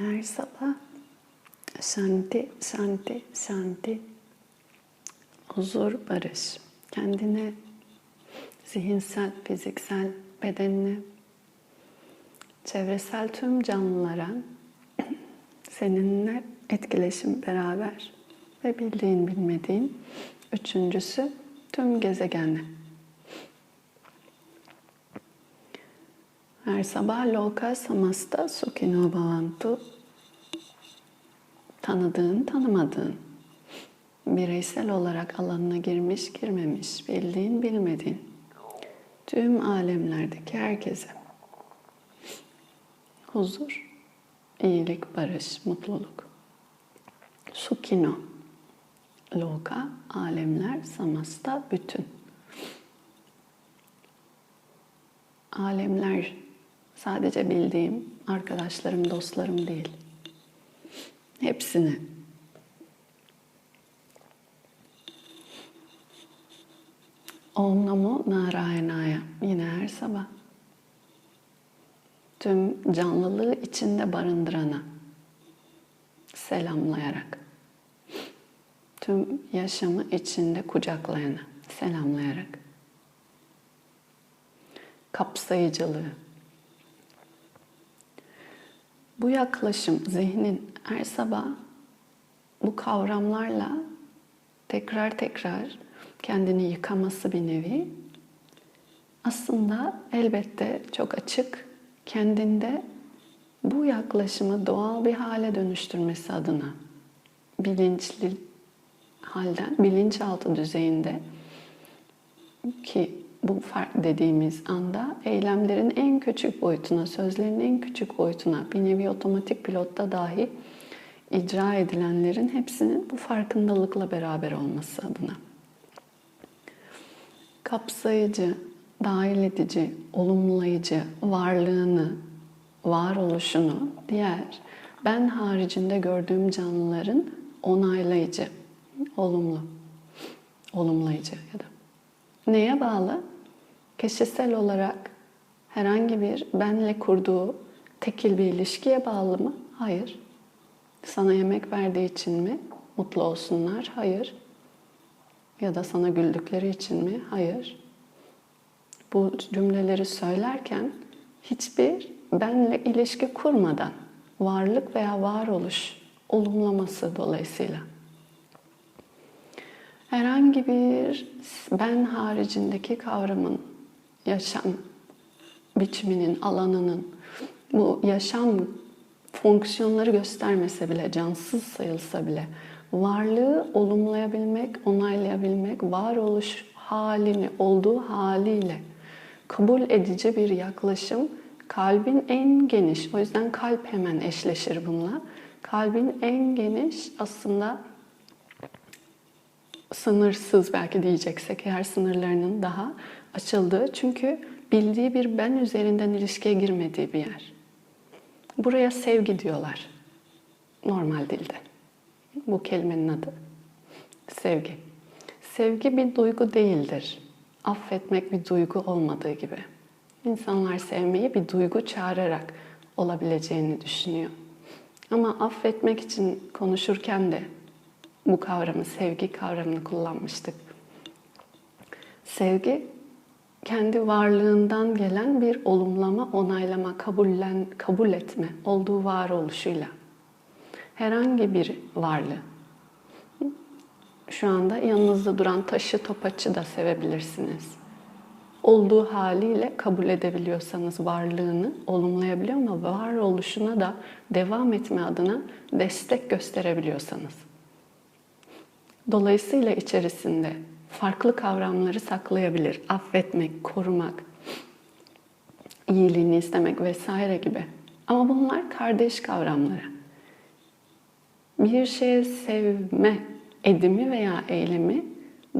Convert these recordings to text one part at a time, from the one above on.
Her sabah şanti, şanti, şanti, huzur, barış. Kendine, zihinsel, fiziksel, bedenine, çevresel tüm canlılara seninle etkileşim beraber ve bildiğin bilmediğin. Üçüncüsü tüm gezegenle. Her sabah Loka Samasta Sukhino Bhavantu tanıdığın, tanımadığın, bireysel olarak alanına girmiş, girmemiş, bildiğin, bilmediğin, tüm alemlerdeki herkese. Huzur, iyilik, barış, mutluluk. Sukhino, loka, alemler, samasta, bütün. Alemler sadece bildiğim arkadaşlarım, dostlarım değil. Hepsini. Om Namo Narayana'ya. Yine her sabah. Tüm canlılığı içinde barındırana. Selamlayarak. Tüm yaşamı içinde kucaklayana. Selamlayarak. Kapsayıcılığı bu yaklaşım zihnin her sabah bu kavramlarla tekrar tekrar kendini yıkaması bir nevi. Aslında elbette çok açık kendinde bu yaklaşımı doğal bir hale dönüştürmesi adına bilinçli halden bilinçaltı düzeyinde ki bu fark dediğimiz anda eylemlerin en küçük boyutuna, sözlerin en küçük boyutuna, bir nevi otomatik pilotta dahi icra edilenlerin hepsinin bu farkındalıkla beraber olması adına. Kapsayıcı, dahil edici, olumlayıcı varlığını, varoluşunu diğer ben haricinde gördüğüm canlıların onaylayıcı, olumlu, olumlayıcı ya da neye bağlı? Kişisel olarak herhangi bir benle kurduğu tekil bir ilişkiye bağlı mı? Hayır. Sana yemek verdiği için mi mutlu olsunlar? Hayır. Ya da sana güldükleri için mi? Hayır. Bu cümleleri söylerken hiçbir benle ilişki kurmadan varlık veya varoluş olumlaması dolayısıyla herhangi bir ben haricindeki kavramın yaşam biçiminin, alanının bu yaşam fonksiyonları göstermese bile, cansız sayılsa bile varlığı olumlayabilmek, onaylayabilmek, varoluş halini olduğu haliyle kabul edici bir yaklaşım kalbin en geniş, o yüzden kalp hemen eşleşir bununla. Kalbin en geniş aslında sınırsız belki diyeceksek eğer sınırlarının daha açıldığı çünkü bildiği bir ben üzerinden ilişkiye girmediği bir yer. Buraya sevgi diyorlar normal dilde. Bu kelimenin adı sevgi. Sevgi bir duygu değildir. Affetmek bir duygu olmadığı gibi. İnsanlar sevmeyi bir duygu çağırarak olabileceğini düşünüyor. Ama affetmek için konuşurken de bu kavramı, sevgi kavramını kullanmıştık. Sevgi kendi varlığından gelen bir olumlama, onaylama, kabullen, kabul etme olduğu varoluşuyla. Herhangi bir varlığı. Şu anda yanınızda duran taşı, topaçı da sevebilirsiniz. Olduğu haliyle kabul edebiliyorsanız varlığını olumlayabiliyor ama varoluşuna da devam etme adına destek gösterebiliyorsanız. Dolayısıyla içerisinde farklı kavramları saklayabilir. Affetmek, korumak, iyiliğini istemek vesaire gibi. Ama bunlar kardeş kavramları. Bir şeye sevme edimi veya eylemi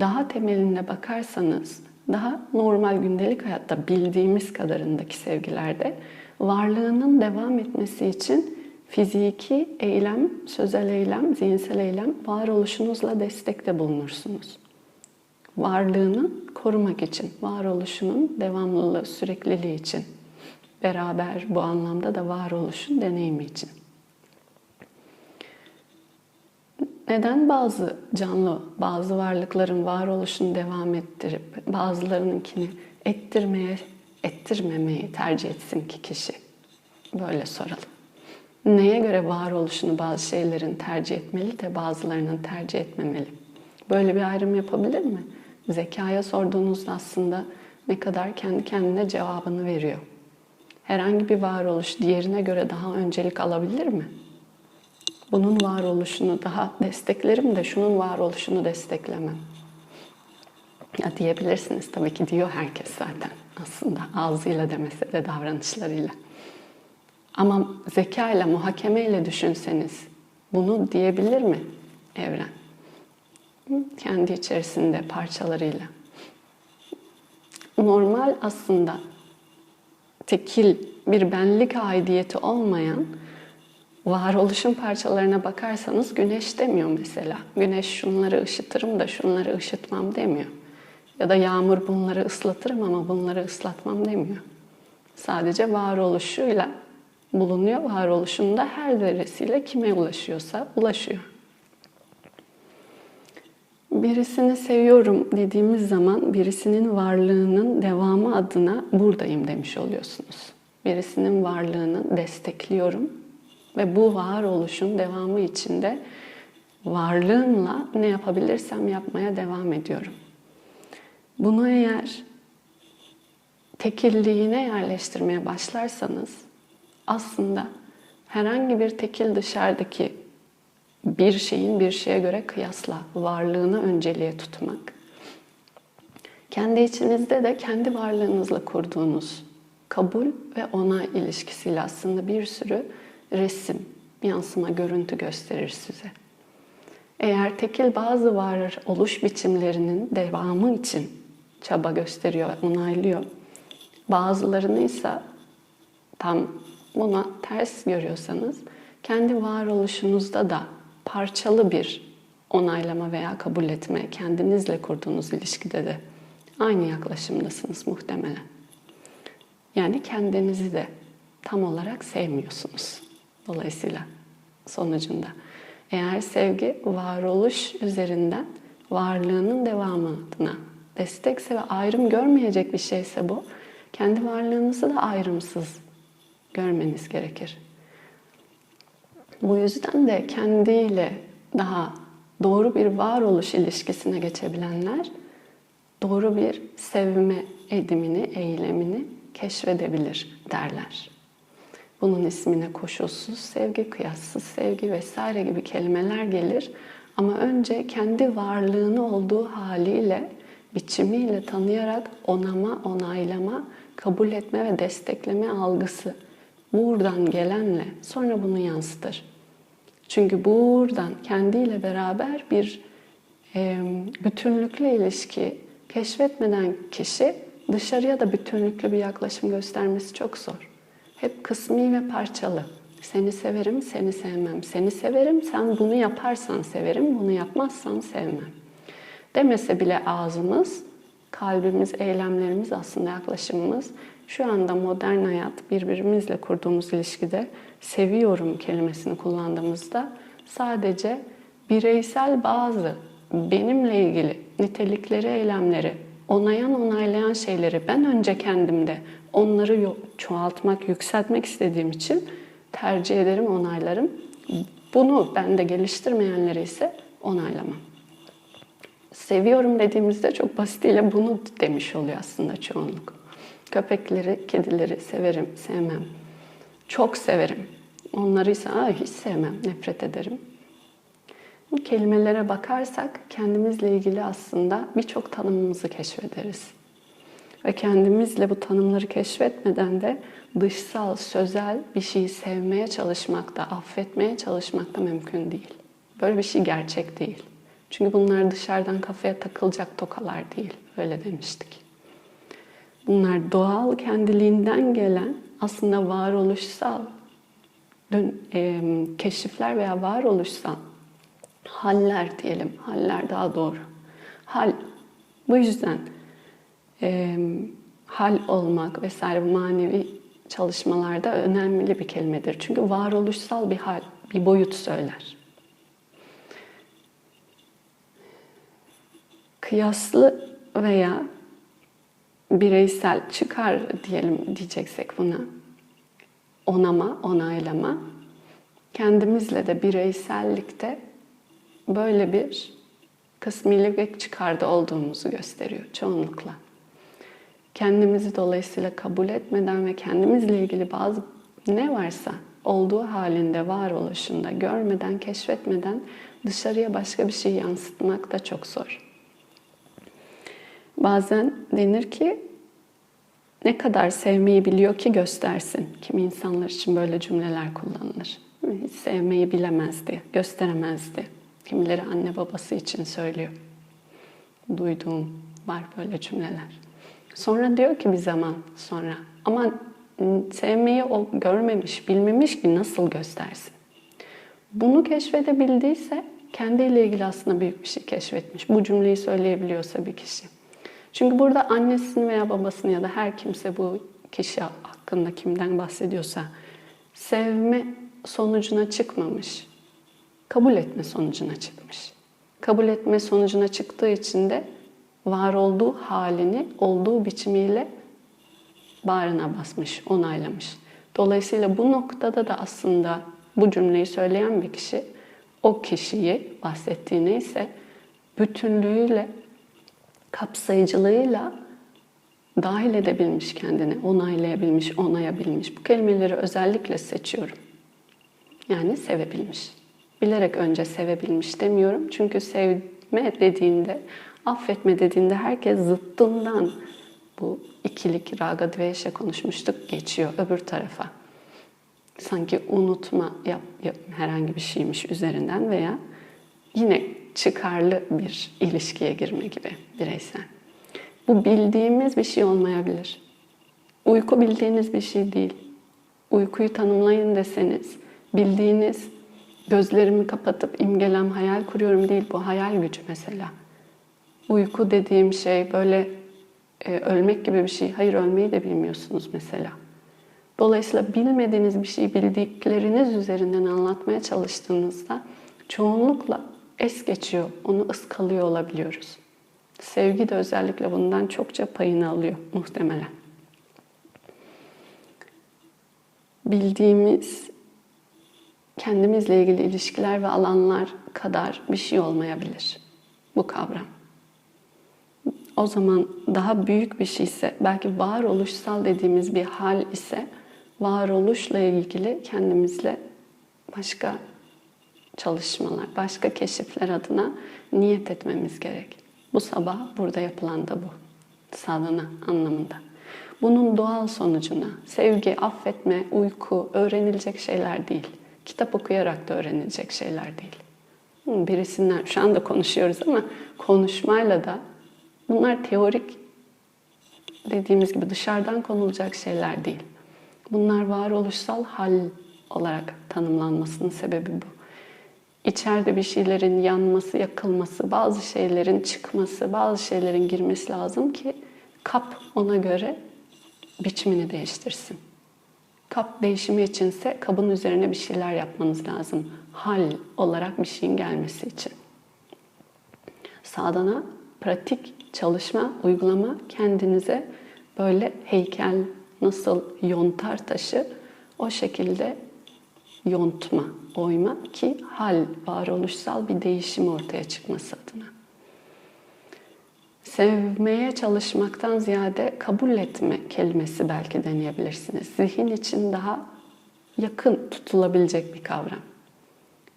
daha temelinde bakarsanız, daha normal gündelik hayatta bildiğimiz kadarındaki sevgilerde varlığının devam etmesi için fiziki eylem, sözel eylem, zihinsel eylem varoluşunuzla destekte bulunursunuz. Varlığını korumak için, varoluşunun devamlılığı, sürekliliği için, beraber bu anlamda da varoluşun deneyimi için. neden bazı canlı, bazı varlıkların varoluşunu devam ettirip bazılarınınkini ettirmeye, ettirmemeyi tercih etsin ki kişi? Böyle soralım. Neye göre varoluşunu bazı şeylerin tercih etmeli de bazılarının tercih etmemeli? Böyle bir ayrım yapabilir mi? Zekaya sorduğunuzda aslında ne kadar kendi kendine cevabını veriyor. Herhangi bir varoluş diğerine göre daha öncelik alabilir mi? Bunun varoluşunu daha desteklerim de şunun varoluşunu desteklemem. Ya diyebilirsiniz tabii ki diyor herkes zaten aslında ağzıyla demese de davranışlarıyla. Ama zeka ile muhakeme ile düşünseniz bunu diyebilir mi evren? Kendi içerisinde parçalarıyla. Normal aslında tekil bir benlik aidiyeti olmayan varoluşun parçalarına bakarsanız güneş demiyor mesela. Güneş şunları ışıtırım da şunları ışıtmam demiyor. Ya da yağmur bunları ıslatırım ama bunları ıslatmam demiyor. Sadece varoluşuyla bulunuyor. Varoluşunda her zerresiyle kime ulaşıyorsa ulaşıyor. Birisini seviyorum dediğimiz zaman birisinin varlığının devamı adına buradayım demiş oluyorsunuz. Birisinin varlığını destekliyorum ve bu varoluşun devamı içinde varlığımla ne yapabilirsem yapmaya devam ediyorum. Bunu eğer tekilliğine yerleştirmeye başlarsanız aslında herhangi bir tekil dışarıdaki bir şeyin bir şeye göre kıyasla varlığını önceliğe tutmak. Kendi içinizde de kendi varlığınızla kurduğunuz kabul ve onay ilişkisiyle aslında bir sürü resim, yansıma, görüntü gösterir size. Eğer tekil bazı var oluş biçimlerinin devamı için çaba gösteriyor, onaylıyor. Bazılarını ise tam buna ters görüyorsanız kendi varoluşunuzda da parçalı bir onaylama veya kabul etme, kendinizle kurduğunuz ilişkide de aynı yaklaşımdasınız muhtemelen. Yani kendinizi de tam olarak sevmiyorsunuz. Dolayısıyla sonucunda. Eğer sevgi varoluş üzerinden varlığının devamı adına destekse ve ayrım görmeyecek bir şeyse bu, kendi varlığınızı da ayrımsız görmeniz gerekir. Bu yüzden de kendiyle daha doğru bir varoluş ilişkisine geçebilenler doğru bir sevme edimini, eylemini keşfedebilir derler. Bunun ismine koşulsuz sevgi, kıyassız sevgi vesaire gibi kelimeler gelir. Ama önce kendi varlığını olduğu haliyle, biçimiyle tanıyarak onama, onaylama, kabul etme ve destekleme algısı buradan gelenle sonra bunu yansıtır. Çünkü buradan kendiyle beraber bir e, bütünlüklü ilişki keşfetmeden kişi dışarıya da bütünlüklü bir yaklaşım göstermesi çok zor. Hep kısmi ve parçalı. Seni severim, seni sevmem. Seni severim, sen bunu yaparsan severim, bunu yapmazsan sevmem. Demese bile ağzımız, kalbimiz, eylemlerimiz aslında yaklaşımımız şu anda modern hayat birbirimizle kurduğumuz ilişkide seviyorum kelimesini kullandığımızda sadece bireysel bazı benimle ilgili nitelikleri, eylemleri, onayan, onaylayan şeyleri ben önce kendimde onları çoğaltmak, yükseltmek istediğim için tercih ederim, onaylarım. Bunu bende geliştirmeyenleri ise onaylamam. Seviyorum dediğimizde çok basitiyle bunu demiş oluyor aslında çoğunluk. Köpekleri, kedileri severim, sevmem. Çok severim. Onları ise hiç sevmem, nefret ederim. Bu kelimelere bakarsak kendimizle ilgili aslında birçok tanımımızı keşfederiz. Ve kendimizle bu tanımları keşfetmeden de dışsal, sözel bir şeyi sevmeye çalışmak da, affetmeye çalışmak da mümkün değil. Böyle bir şey gerçek değil. Çünkü bunlar dışarıdan kafaya takılacak tokalar değil. Öyle demiştik. Bunlar doğal kendiliğinden gelen aslında varoluşsal dön, e, keşifler veya varoluşsal haller diyelim. Haller daha doğru. Hal. Bu yüzden e, hal olmak vesaire manevi çalışmalarda önemli bir kelimedir. Çünkü varoluşsal bir hal, bir boyut söyler. kıyaslı veya bireysel çıkar diyelim diyeceksek buna. Onama, onaylama. Kendimizle de bireysellikte böyle bir kısmilik ve çıkarda olduğumuzu gösteriyor çoğunlukla. Kendimizi dolayısıyla kabul etmeden ve kendimizle ilgili bazı ne varsa olduğu halinde varoluşunda görmeden, keşfetmeden dışarıya başka bir şey yansıtmak da çok zor. Bazen denir ki ne kadar sevmeyi biliyor ki göstersin. Kimi insanlar için böyle cümleler kullanılır. Hiç sevmeyi bilemezdi, gösteremezdi. Kimileri anne babası için söylüyor. Duyduğum var böyle cümleler. Sonra diyor ki bir zaman sonra ama sevmeyi o görmemiş, bilmemiş ki nasıl göstersin. Bunu keşfedebildiyse kendiyle ilgili aslında büyük bir şey keşfetmiş. Bu cümleyi söyleyebiliyorsa bir kişi. Çünkü burada annesini veya babasını ya da her kimse bu kişi hakkında kimden bahsediyorsa sevme sonucuna çıkmamış. Kabul etme sonucuna çıkmış. Kabul etme sonucuna çıktığı için de var olduğu halini olduğu biçimiyle bağrına basmış, onaylamış. Dolayısıyla bu noktada da aslında bu cümleyi söyleyen bir kişi o kişiyi bahsettiği neyse bütünlüğüyle, kapsayıcılığıyla dahil edebilmiş kendini, onaylayabilmiş, onayabilmiş. Bu kelimeleri özellikle seçiyorum. Yani sevebilmiş. Bilerek önce sevebilmiş demiyorum. Çünkü sevme dediğinde, affetme dediğinde herkes zıttından bu ikilik raga dveşe konuşmuştuk geçiyor öbür tarafa. Sanki unutma yap, yap, herhangi bir şeymiş üzerinden veya yine çıkarlı bir ilişkiye girme gibi bireysel. Bu bildiğimiz bir şey olmayabilir. Uyku bildiğiniz bir şey değil. Uykuyu tanımlayın deseniz bildiğiniz gözlerimi kapatıp imgelem hayal kuruyorum değil bu hayal gücü mesela. Uyku dediğim şey böyle e, ölmek gibi bir şey. Hayır ölmeyi de bilmiyorsunuz mesela. Dolayısıyla bilmediğiniz bir şeyi bildikleriniz üzerinden anlatmaya çalıştığınızda çoğunlukla es geçiyor, onu ıskalıyor olabiliyoruz. Sevgi de özellikle bundan çokça payını alıyor muhtemelen. Bildiğimiz kendimizle ilgili ilişkiler ve alanlar kadar bir şey olmayabilir bu kavram o zaman daha büyük bir şey ise belki varoluşsal dediğimiz bir hal ise varoluşla ilgili kendimizle başka çalışmalar, başka keşifler adına niyet etmemiz gerek. Bu sabah burada yapılan da bu. Sadhana anlamında. Bunun doğal sonucuna sevgi, affetme, uyku öğrenilecek şeyler değil. Kitap okuyarak da öğrenilecek şeyler değil. Birisinden şu anda konuşuyoruz ama konuşmayla da Bunlar teorik dediğimiz gibi dışarıdan konulacak şeyler değil. Bunlar varoluşsal hal olarak tanımlanmasının sebebi bu. İçeride bir şeylerin yanması, yakılması, bazı şeylerin çıkması, bazı şeylerin girmesi lazım ki kap ona göre biçimini değiştirsin. Kap değişimi içinse kabın üzerine bir şeyler yapmanız lazım. Hal olarak bir şeyin gelmesi için. Sadana pratik çalışma, uygulama kendinize böyle heykel nasıl yontar taşı o şekilde yontma, oyma ki hal, varoluşsal bir değişim ortaya çıkması adına. Sevmeye çalışmaktan ziyade kabul etme kelimesi belki deneyebilirsiniz. Zihin için daha yakın tutulabilecek bir kavram.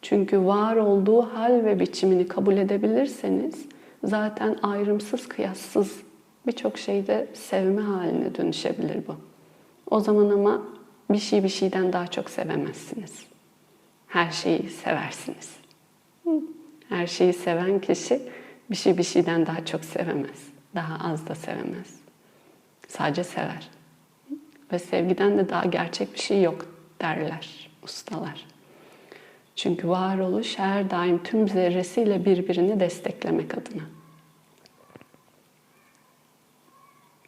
Çünkü var olduğu hal ve biçimini kabul edebilirseniz zaten ayrımsız, kıyassız birçok şeyde sevme haline dönüşebilir bu. O zaman ama bir şey bir şeyden daha çok sevemezsiniz. Her şeyi seversiniz. Her şeyi seven kişi bir şey bir şeyden daha çok sevemez. Daha az da sevemez. Sadece sever. Ve sevgiden de daha gerçek bir şey yok derler ustalar. Çünkü varoluş her daim tüm zerresiyle birbirini desteklemek adına.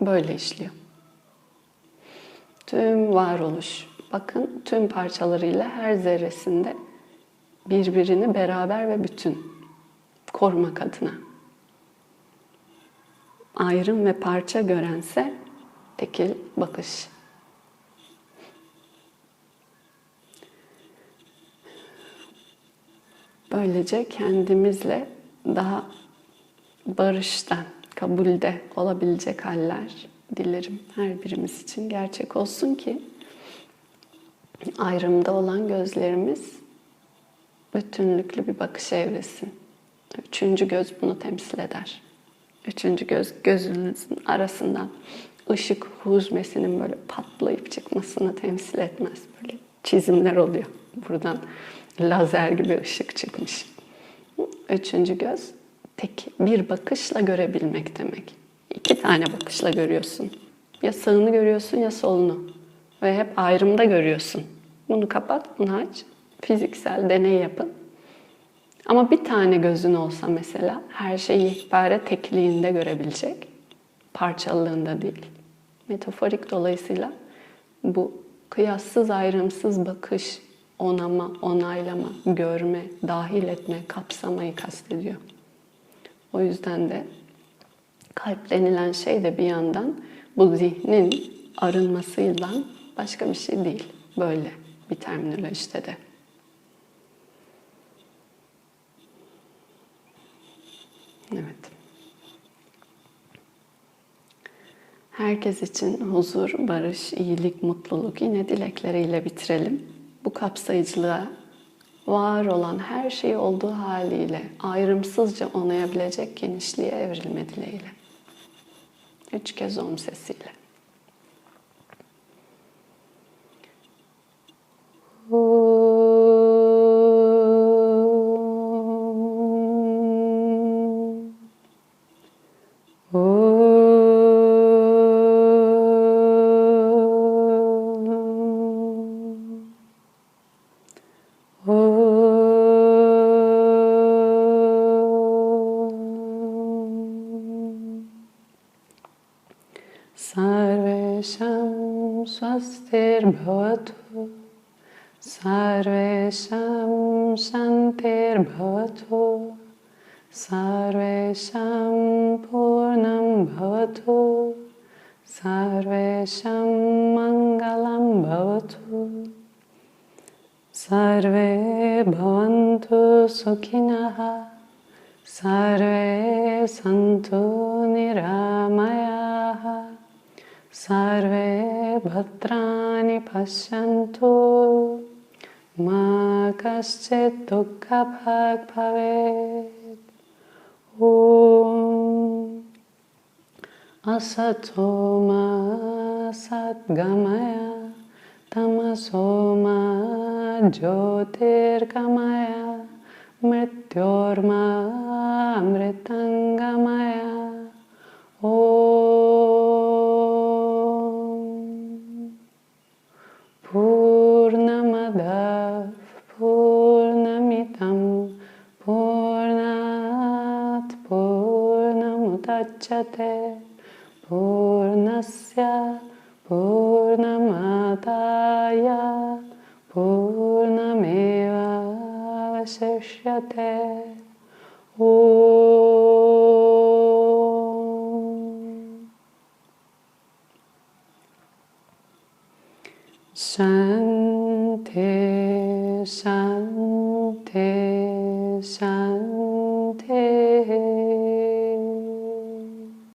Böyle işliyor. Tüm varoluş, bakın tüm parçalarıyla her zerresinde birbirini beraber ve bütün korumak adına. ayrım ve parça görense tekil bakış. Böylece kendimizle daha barıştan, kabulde olabilecek haller dilerim her birimiz için gerçek olsun ki ayrımda olan gözlerimiz bütünlüklü bir bakış evresin. Üçüncü göz bunu temsil eder. Üçüncü göz gözünüzün arasından ışık huzmesinin böyle patlayıp çıkmasını temsil etmez. Böyle çizimler oluyor. Buradan lazer gibi ışık çıkmış. Üçüncü göz tek bir bakışla görebilmek demek. İki tane bakışla görüyorsun. Ya sağını görüyorsun ya solunu. Ve hep ayrımda görüyorsun. Bunu kapat, bunu aç. Fiziksel deney yapın. Ama bir tane gözün olsa mesela her şeyi ihbare tekliğinde görebilecek. Parçalılığında değil. Metaforik dolayısıyla bu kıyassız ayrımsız bakış, onama, onaylama, görme, dahil etme, kapsamayı kastediyor. O yüzden de kalp denilen şey de bir yandan bu zihnin arınmasıyla başka bir şey değil. Böyle bir terminolojide de. Evet. Herkes için huzur, barış, iyilik, mutluluk yine dilekleriyle bitirelim. Bu kapsayıcılığa var olan her şeyi olduğu haliyle ayrımsızca onayabilecek genişliğe evrilme dileğiyle. Üç kez om sesiyle. स्वस्तिर्भवतु सर्वेषां शान्तिर्भवतु सर्वेषां पूर्णं भवतु सर्वेषां मङ्गलं भवतु सर्वे भवन्तु सुखिनः सर्वे सन्तु निरामयाः सर्वे भद्राणि पश्यन्तु। मा कश्चित् दुःखभाग् भवेत् ॐ असतो मा सद्गमय तमसो मा ज्योतिर्गमय मृत्योर्मा अमृतङ्गमय ॐ पूर्णस्य पूर्णमादाय पूर्णमेवावशिष्यते